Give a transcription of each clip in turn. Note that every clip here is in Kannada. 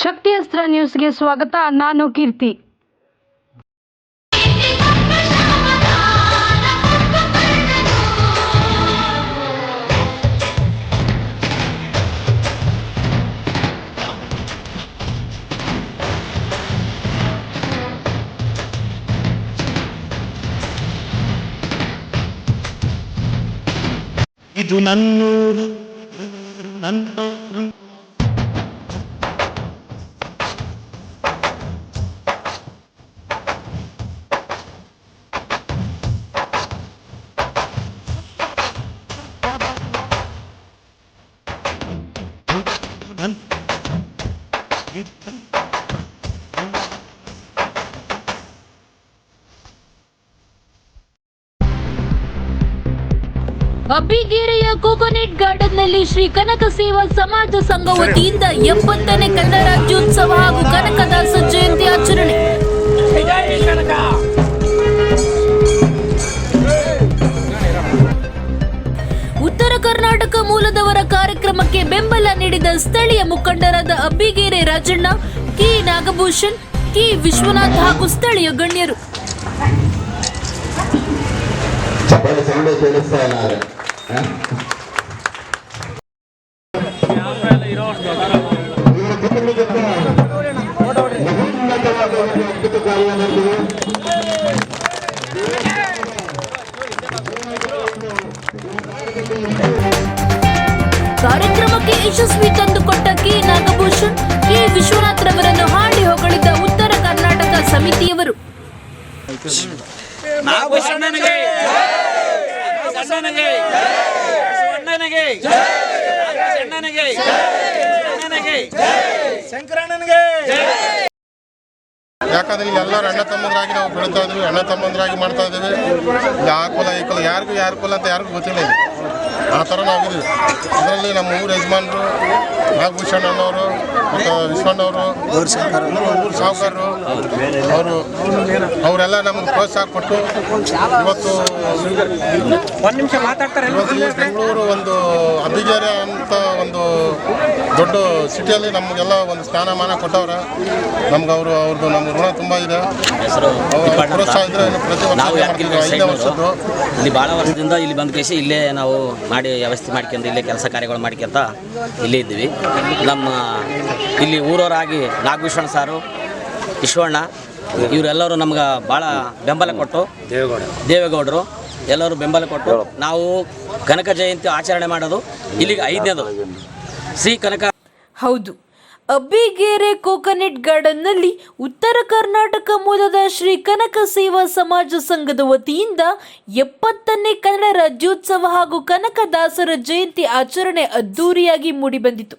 ಶಕ್ತಿ ಅಸ್ತ್ರ ನ್ಯೂಸ್ಗೆ ಸ್ವಾಗತ. ನಾನು ಕೀರ್ತಿ. ಇದು ನನ್ನೂರು ನನ್ನ ಅಬ್ಬಿಗೇರಿಯ ಕೋಕೋನೆಟ್ ಗಾರ್ಡನ್ನಲ್ಲಿ ಶ್ರೀ ಕನಕ ಸೇವಾ ಸಮಾಜ ಸಂಘ ವತಿಯಿಂದ ಎಂಬತ್ತನೇ ಕನ್ನಡ ರಾಜ್ಯೋತ್ಸವ ಹಾಗೂ ಕನಕದಾಸ ಜಯಂತಿ ಆಚರಣೆ. ಉತ್ತರ ಕರ್ನಾಟಕ ಮೂಲದವರ ಕಾರ್ಯಕ್ರಮಕ್ಕೆ ಬೆಂಬಲ ನೀಡಿದ ಸ್ಥಳೀಯ ಮುಖಂಡರಾದ ಅಬ್ಬಿಗೇರೆ ರಾಜಣ್ಣ ಕೆ ನಾಗಭೂಷಣ್ ಕೆ ವಿಶ್ವನಾಥ್ ಹಾಗೂ ಸ್ಥಳೀಯ ಗಣ್ಯರು. ಚಪ್ಪಾಳೆ ಸೌಂಡ್ ಕೇಳಿಸ್ತಾ ಇಲ್ಲ ಕಾರ್ಯಕ್ರಮಕ್ಕೆ ಯಶಸ್ವಿ ತಂದುಕೊಟ್ಟ ಕೆ. ನಾಗಭೂಷಣ್ ಕೆ. ವಿಶ್ವನಾಥ್ ರವರನ್ನು ಹಾಡಿ ಹೊಗಳಿದ ಉತ್ತರ ಕರ್ನಾಟಕ ಸಮಿತಿಯವರು. ನಾಗಭೂಷಣನಿಗೆ ಶಂಕರಣ್ಣನಿಗೆ ಯಾಕಂದ್ರೆ ಎಲ್ಲರೂ ಅಣ್ಣ ತಮ್ಮಂದ್ರಾಗಿ ನಾವು ಬೆಳೀತಾ ಇದ್ದೀವಿ ಅಣ್ಣ ತಮ್ಮಂದ್ರಾಗಿ ಮಾಡ್ತಾ ಇದ್ದೀವಿ. ಇಲ್ಲಿ ಆ ಕುಲ ಈ ಕುಲ ಯಾರಿಗೂ ಯಾರ ಕುಲ ಅಂತ ಯಾರಿಗೂ ಗೊತ್ತಿಲ್ಲ ಆ ಥರ ನಾವಿದ್ದೀವಿ. ಅದರಲ್ಲಿ ನಮ್ಮ ಊರ ಯಜಮಾನರು ನಾಗಭೂಷಣ್ ಅಣ್ಣವರು ಮತ್ತು ವಿಶ್ವಣ್ಣವರು ಊರು ಸಾಹುಕಾರರು ಅವರು. ಅವರೆಲ್ಲ ನಮಗೆ ಪ್ರೋತ್ಸಾಹ ಕೊಟ್ಟು ಇವತ್ತು ಒಂದು ನಿಮಿಷ ಮಾತಾಡ್ತಾರೆ ಬೆಂಗಳೂರು ಒಂದು ಅಬ್ಬಿಗೆರೆ ಅಂತ ಒಂದು ದೊಡ್ಡ ಸಿಟಿಯಲ್ಲಿ ನಮಗೆಲ್ಲ ಒಂದು ಸ್ಥಾನಮಾನ ಕೊಟ್ಟವ್ರೆ. ನಮ್ಗೆ ಅವರು ಅವ್ರದ್ದು ನಮ್ಮ ಋಣ ತುಂಬ ಇದೆ. ಅವ್ರ ಪ್ರೋತ್ಸಾಹ ಇದ್ರೆ ಪ್ರತಿ ವರ್ಷ ಐದನೇ ವರ್ಷದ್ದು. ಇಲ್ಲಿ ಭಾಳ ವರ್ಷದಿಂದ ಇಲ್ಲಿ ಬಂದ ಕೇಸಿ ಇಲ್ಲೇ ನಾವು ಮಾಡಿ ವ್ಯವಸ್ಥೆ ಮಾಡ್ಕೊಂಡು ಇಲ್ಲೇ ಕೆಲಸ ಕಾರ್ಯಗಳು ಮಾಡ್ಕೊಂತ ಇಲ್ಲೇ ಇದ್ದೀವಿ. ನಮ್ಮ ಇಲ್ಲಿ ಊರವರಾಗಿ ನಾಗಭೂಷಣ ಸಾರು ಈಶ್ವಣ್ಣ ಇವರೆಲ್ಲರೂ ನಮ್ಗೆ ಭಾಳ ಬೆಂಬಲ ಕೊಟ್ಟು ದೇವೇಗೌಡ. ದೇವೇಗೌಡರು ಎಲ್ಲರೂ ಬೆಂಬಲ ಕೊಟ್ಟು ನಾವು ಕನಕ ಜಯಂತಿ ಆಚರಣೆ ಮಾಡೋದು ಇಲ್ಲಿಗೆ ಐದನೇದು. ಶ್ರೀ ಕನಕ ಹೌದು. ಅಬ್ಬಿಗೇರೆ ಕೋಕೋನಟ್ ಗಾರ್ಡನ್ನಲ್ಲಿ ಉತ್ತರ ಕರ್ನಾಟಕ ಮೂಲದ ಶ್ರೀ ಕನಕ ಸೇವಾ ಸಮಾಜ ಸಂಘದ ವತಿಯಿಂದ ಎಪ್ಪತ್ತನೇ ಕನ್ನಡ ರಾಜ್ಯೋತ್ಸವ ಹಾಗೂ ಕನಕದಾಸರ ಜಯಂತಿ ಆಚರಣೆ ಅದ್ದೂರಿಯಾಗಿ ಮೂಡಿಬಂದಿತು.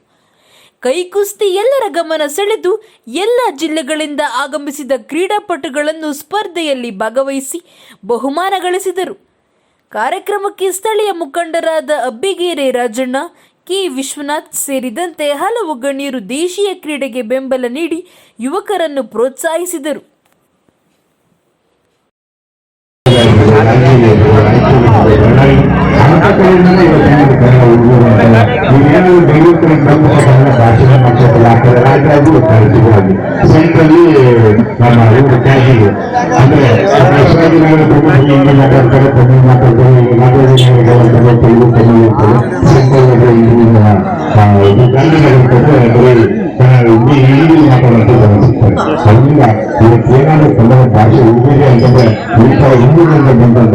ಕೈಕುಸ್ತಿ ಎಲ್ಲರ ಗಮನ ಸೆಳೆದು ಎಲ್ಲ ಜಿಲ್ಲೆಗಳಿಂದ ಆಗಮಿಸಿದ ಕ್ರೀಡಾಪಟುಗಳನ್ನು ಸ್ಪರ್ಧೆಯಲ್ಲಿ ಭಾಗವಹಿಸಿ ಬಹುಮಾನ ಗಳಿಸಿದರು. ಕಾರ್ಯಕ್ರಮಕ್ಕೆ ಸ್ಥಳೀಯ ಮುಖಂಡರಾದ ಅಬ್ಬಿಗೇರೆ ರಾಜಣ್ಣ ಕೆ. ವಿಶ್ವನಾಥ್ ಸೇರಿದಂತೆ ಹಲವು ಗಣ್ಯರು ದೇಶೀಯ ಕ್ರೀಡೆಗೆ ಬೆಂಬಲ ನೀಡಿ ಯುವಕರನ್ನು ಪ್ರೋತ್ಸಾಹಿಸಿದರು. ಸೆಂಟ್ರಲ್ಲಿ ನಮ್ಮ ಇವರು ಮಾತಾಡ್ತಾರೆ ಅಂದ್ರೆ ಶಿವಾಜಿನಗರ ಪ್ರಮುಖ ಹಿಂದಿ ಮಾತಾಡ್ತಾರೆ ತಮಿಳು ಮಾತಾಡ್ತಾರೆ ಈಗ ನಾಗರಾಜನಗರ ತೆಲುಗು ತಮಿಳು ಇರ್ತದೆ ಸೆಂಟ್ರಲ್ ಇದು ಗಾಂಧಿನಗರ ಕೊಟ್ಟರೆ ಬರೀ ಹಿಂದಿ ಹಿಂದಿ ಮಾತಾಡೋದು ಸಿಗ್ತಾರೆ ಅದರಿಂದ ಇವತ್ತು ಏನಾದರೂ ಕನ್ನಡ ಭಾಷೆ ಉಳಿದಿದೆ ಅಂತಂದ್ರೆ ಇಂಥ ಹಿಂದಿನಿಂದ ಬಂದಂಥ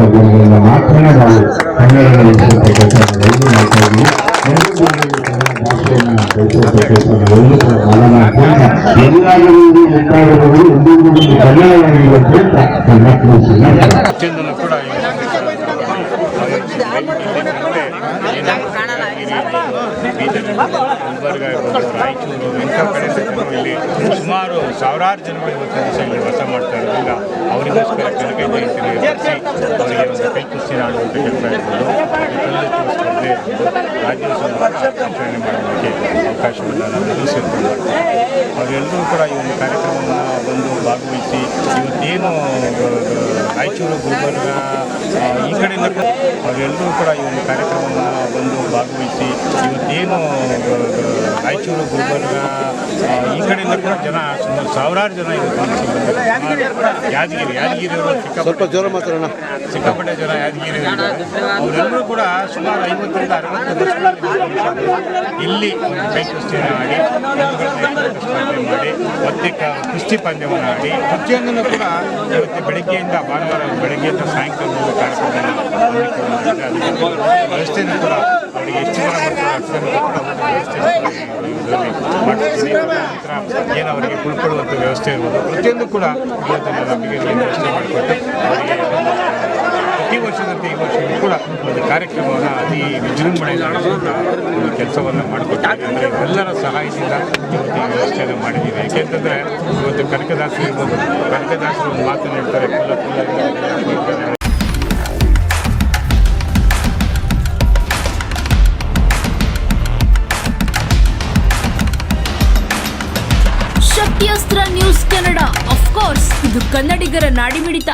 ಮಾತ್ರ ನಾವು ಕನ್ನಡ ಭಾಷೆಯನ್ನ ಬೆಳೆಸುವಂತ ಕೆಲಸ ಎಲ್ಲರಿಗೂ ಮುಂದಾಗಿರುವುದು ಎಂದಿಗೂ ತಿಳಿಸಿ ರಾಯಚೂರು ಇಂಥ ಕಡೆ ಇಲ್ಲಿ ಸುಮಾರು ಸಾವಿರಾರು ಜನಗಳು ಇವತ್ತಿನ ದಿವಸ ಇಲ್ಲಿ ವಾಸ ಮಾಡ್ತಾ ಇರೋದ್ರಿಂದ ಅವರಿಗೋಸ್ಕರ ಕನಕ ಏರ್ಪಡಿಸಿ ಅವರಿಗೆ ಒಂದು ಕೈ ಕುಸ್ತಿ ಆಡುವಂಥ ಕೆಲಸ ಇರ್ಬೋದು. ಇರ್ಬೋದು ರಾಜ್ಯೋತ್ಸವ ಆಚರಣೆ ಮಾಡೋದಕ್ಕೆ ಅವಕಾಶವನ್ನು ನಾವೆಲ್ಲರೂ ಸೇರಿಕೊಂಡು ಅವರೆಲ್ಲರೂ ಕೂಡ ಈ ಒಂದು ಕಾರ್ಯಕ್ರಮವನ್ನು ಬಂದು ಭಾಗವಹಿಸಿ ಇವತ್ತೇನು ರಾಯಚೂರು ಗುಲ್ಬರ್ಗ ಈ ಕಡೆಯಿಂದ ಕೂಡ ಅವರೆಲ್ಲರೂ ಕೂಡ ಈ ಒಂದು ಕಾರ್ಯಕ್ರಮವನ್ನು ಬಂದು ಭಾಗವಹಿಸಿ ಇವತ್ತೇನು ರಾಯಚೂರು ಗುಲ್ಬರ್ಗ ಕಡೆಯಿಂದ ಕೂಡ ಜನ ಸುಮಾರು ಸಾವಿರಾರು ಜನ ಯಾದಗಿರಿ ಸುಮಾರು ಯಾದಗಿರಿ ಯಾದಗಿರಿಯವರು ಸ್ವಲ್ಪ ಜೋರ ಮಾತ್ರ ಸಿಕ್ಕಾಪಟ್ಟೆ ಜನ ಯಾದಗಿರಿ ಅವರೆಲ್ಲರೂ ಕೂಡ ಸುಮಾರು ಐವತ್ತರಿಂದ ಅರವತ್ತು ವರ್ಷಗಳಲ್ಲಿ ಇಲ್ಲಿ ಬೈಕ್ ಕೈ ಕುಸ್ತಿಯನ್ನು ಆಡಿ ಮಾಡಿ ಮತ್ತೆ ಕುಸ್ತಿ ಪಂದ್ಯವನ್ನು ಆಡಿ ಪ್ರತಿಯೊಂದನ್ನು ಕೂಡ ಇವತ್ತು ಬೆಳಗ್ಗೆಯಿಂದ ಭಾನುವಾರ ಬೆಳಗ್ಗೆಯಿಂದ ಸಾಯಂಕಾಲ ಕಾರ್ಯಕ್ರಮ ವ್ಯವಸ್ಥೆಯನ್ನು ಕೂಡ ಅವರಿಗೆ ಎಷ್ಟು ಏನು ಅವರಿಗೆ ಕುಳ್ಕೊಳ್ಳುವಂಥ ವ್ಯವಸ್ಥೆ ಇರ್ಬೋದು. ಪ್ರತಿಯೊಂದು ಕೂಡ ಇವತ್ತು ನಮಗೆ ವ್ಯವಸ್ಥೆ ಮಾಡಿಕೊಟ್ಟು ಪ್ರತಿ ವರ್ಷದಂತೆ ಈ ವರ್ಷವೂ ಕೂಡ ಒಂದು ಕಾರ್ಯಕ್ರಮವನ್ನು ಅತಿ ವಿಜೃಂಭಣೆಯಿಂದ ಒಂದು ಕೆಲಸವನ್ನು ಮಾಡಿಕೊಟ್ಟಿದೆ ಅಂದರೆ ಎಲ್ಲರ ಸಹಾಯದಿಂದ ಇವತ್ತು ಈ ವ್ಯವಸ್ಥೆಯನ್ನು ಮಾಡಿದ್ದೀವಿ. ಏಕೆಂತಂದರೆ ಇವತ್ತು ಕನಕದಾಸರು ಇರ್ಬೋದು. ಕನಕದಾಸರು ಒಂದು ಮಾತನ್ನು ಹೇಳ್ತಾರೆ ಇದು ಕನ್ನಡಿಗರ ನಾಡಿಮಿಡಿತ.